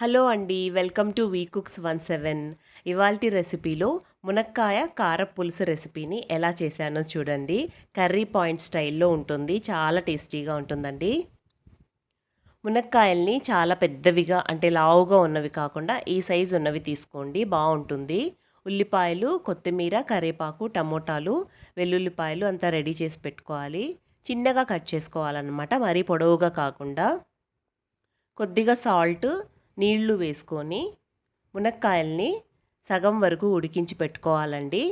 Hello అండి welcome to V cooks one seven. ఇవాల్టి రెసిపీలో మునక్కాయ కార పులుసు రెసిపీని ఎలా చేశానో చూడండి. కర్రీ పాయింట్ స్టైల్లో ఉంటుంది చాలా టేస్టీగా ఉంటుందండి. మునక్కాయల్ని చాలా పెద్దవిగా అంటే లావుగా ఉన్నవి కాకుండా ఈ సైజు ఉన్నవి తీసుకోండి బాగుంటుంది. ఉల్లిపాయలు కొత్తిమీర కరివేపాకు టమోటాలు వెల్లుల్లిపాయలు అంతా రెడీ చేసి పెట్టుకోవాలి. చిన్నగా కట్ చేసుకోవాలన్నమాట మరీ పొడవుగా కాకుండా. కొద్దిగా సాల్ట్ నీళ్ళు వేసుకొని మునక్కాయల్ని సగం వరకు ఉడికించి పెట్టుకోవాలండి.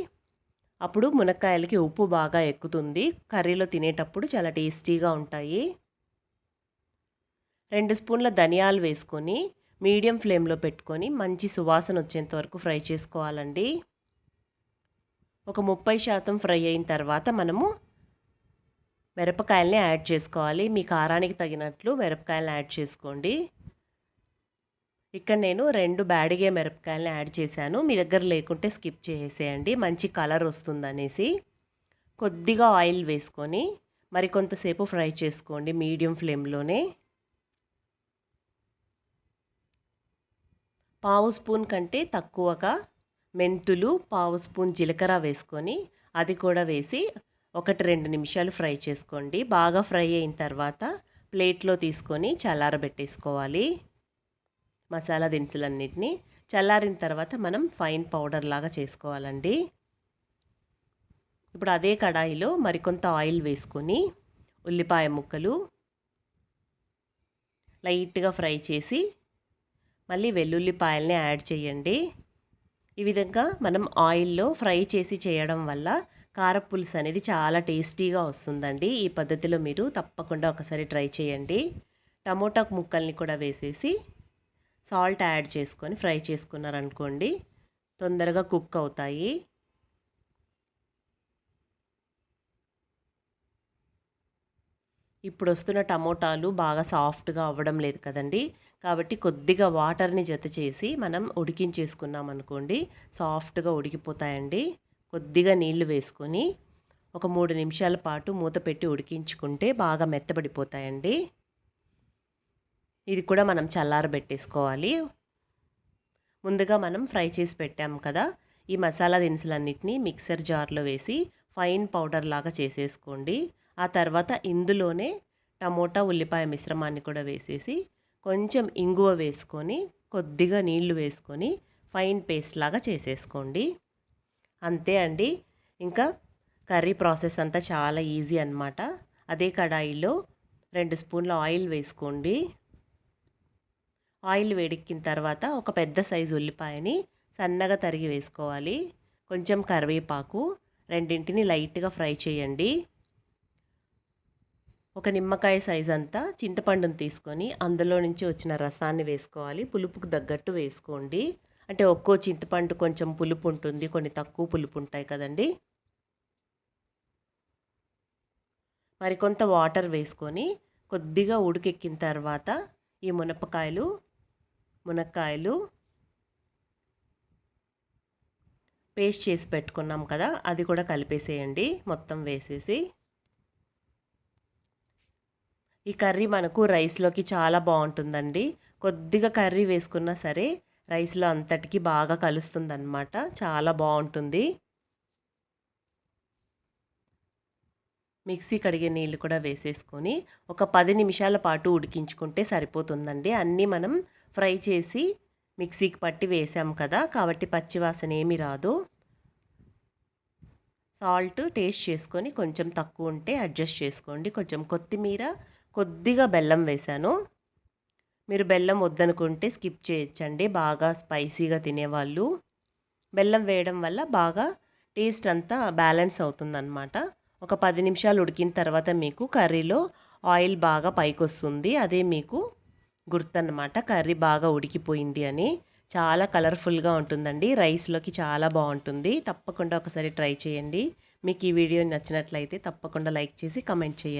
అప్పుడు మునక్కాయలకి ఉప్పు బాగా ఎక్కుతుంది. కర్రీలో తినేటప్పుడు చాలా టేస్టీగా ఉంటాయి. రెండు స్పూన్ల ధనియాలు వేసుకొని మీడియం ఫ్లేమ్లో పెట్టుకొని మంచి సువాసన వచ్చేంత వరకు ఫ్రై చేసుకోవాలండి. ఒక ముప్పై శాతం ఫ్రై అయిన తర్వాత మనము మిరపకాయల్ని యాడ్ చేసుకోవాలి. మీ కారానికి తగినట్లు మిరపకాయలను యాడ్ చేసుకోండి. ఇక్కడ నేను రెండు బ్యాడిగే మిరపకాయలను యాడ్ చేశాను. మీ దగ్గర లేకుంటే స్కిప్ చేసేయండి. మంచి కలర్ వస్తుందనేసి. కొద్దిగా ఆయిల్ వేసుకొని మరి కొంతసేపు ఫ్రై చేసుకోండి మీడియం ఫ్లేమ్లోనే. పావు స్పూన్ కంటే తక్కువగా మెంతులు పావు స్పూన్ జీలకర్ర వేసుకొని అది కూడా వేసి ఒకటి రెండు నిమిషాలు ఫ్రై చేసుకోండి. బాగా ఫ్రై అయిన తర్వాత ప్లేట్లో తీసుకొని చల్లారబెట్టేసుకోవాలి. మసాలా దినుసులన్నిటిని చల్లారిన తర్వాత మనం ఫైన్ పౌడర్ లాగా చేసుకోవాలండి. ఇప్పుడు అదే కడాయిలో మరికొంత ఆయిల్ వేసుకొని ఉల్లిపాయ ముక్కలు లైట్గా ఫ్రై చేసి మళ్ళీ వెల్లుల్లిపాయల్ని యాడ్ చేయండి. ఈ విధంగా మనం ఆయిల్లో ఫ్రై చేసి చేయడం వల్ల కారపులుసు అనేది చాలా టేస్టీగా వస్తుందండి. ఈ పద్ధతిలో మీరు తప్పకుండా ఒకసారి ట్రై చేయండి. టమోటా ముక్కల్ని కూడా వేసేసి సాల్ట్ యాడ్ చేసుకొని ఫ్రై చేసుకున్నారనుకోండి తొందరగా కుక్ అవుతాయి. ఇప్పుడు వస్తున్న టమోటాలు బాగా సాఫ్ట్గా అవ్వడం లేదు కదండి. కాబట్టి కొద్దిగా వాటర్ని జత చేసి మనం ఉడికించేసుకున్నాం అనుకోండి సాఫ్ట్గా ఉడికిపోతాయండి. కొద్దిగా నీళ్ళు వేసుకొని ఒక మూడు నిమిషాల పాటు మూత పెట్టి ఉడికించుకుంటే బాగా మెత్తబడిపోతాయండి. ఇది కూడా మనం చల్లారబెట్టేసుకోవాలి ముందుగా మనం ఫ్రై చేసి పెట్టాం కదా ఈ మసాలా దినుసులన్నిటినీ మిక్సర్ జార్లో వేసి ఫైన్ పౌడర్ లాగా చేసేసుకోండి. ఆ తర్వాత ఇందులోనే టమోటా ఉల్లిపాయ మిశ్రమాన్ని కూడా వేసేసి కొంచెం ఇంగువ వేసుకొని కొద్దిగా నీళ్ళు వేసుకొని ఫైన్ పేస్ట్ లాగా చేసేసుకోండి. అంతే అండి. ఇంకా కర్రీ ప్రాసెస్ అంతా చాలా ఈజీ అనమాట అదే కడాయిలో రెండు స్పూన్ల ఆయిల్ వేసుకోండి. ఆయిల్ వేడెక్కిన తర్వాత ఒక పెద్ద సైజు ఉల్లిపాయని సన్నగా తరిగి వేసుకోవాలి. కొంచెం కరివేపాకు రెండింటిని లైట్గా ఫ్రై చేయండి. ఒక నిమ్మకాయ సైజ్ అంతా చింతపండును తీసుకొని అందులో నుంచి వచ్చిన రసాన్ని వేసుకోవాలి. పులుపుకు తగ్గట్టు వేసుకోండి. అంటే ఒక్కో చింతపండు కొంచెం పులుపు ఉంటుంది కొన్ని తక్కువ పులుపు ఉంటాయి కదండి. మరికొంత వాటర్ వేసుకొని కొద్దిగా ఉడికెక్కిన తర్వాత ఈ మునపకాయలు మునక్కాయలు పేస్ట్ చేసి పెట్టుకున్నాం కదా అది కూడా కలిపేసేయండి. మొత్తం వేసేసి ఈ కర్రీ మనకు రైస్లోకి చాలా బాగుంటుందండి. కొద్దిగా కర్రీ వేసుకున్నా సరే రైస్లో అంతటికి బాగా కలుస్తుందన్నమాట. చాలా బాగుంటుంది. మిక్సీ కడిగే నీళ్ళు కూడా వేసేసుకొని ఒక పది నిమిషాల పాటు ఉడికించుకుంటే సరిపోతుందండి. అన్నీ మనం ఫ్రై చేసి మిక్సీకి పట్టి వేసాం కదా కాబట్టి పచ్చివాసన ఏమి రాదు. సాల్ట్ టేస్ట్ చేసుకొని కొంచెం తక్కువ ఉంటే అడ్జస్ట్ చేసుకోండి. కొంచెం కొత్తిమీర కొద్దిగా బెల్లం వేశాను మీరు బెల్లం వద్దనుకుంటే స్కిప్ చేయొచ్చండి బాగా స్పైసీగా తినేవాళ్ళు. బెల్లం వేయడం వల్ల బాగా టేస్ట్ అంతా బ్యాలెన్స్ అవుతుందన్నమాట. ఒక పది నిమిషాలు ఉడికిన తర్వాత మీకు కర్రీలో ఆయిల్ బాగా పైకి వస్తుంది అదే మీకు గుర్తన్నమాట. కర్రీ బాగా ఉడికిపోయింది అని. చాలా కలర్ఫుల్గా ఉంటుందండి. రైస్లోకి చాలా బాగుంటుంది. తప్పకుండా ఒకసారి ట్రై చేయండి. మీకు ఈ వీడియో నచ్చినట్లయితే తప్పకుండా లైక్ చేసి కమెంట్ చేయండి.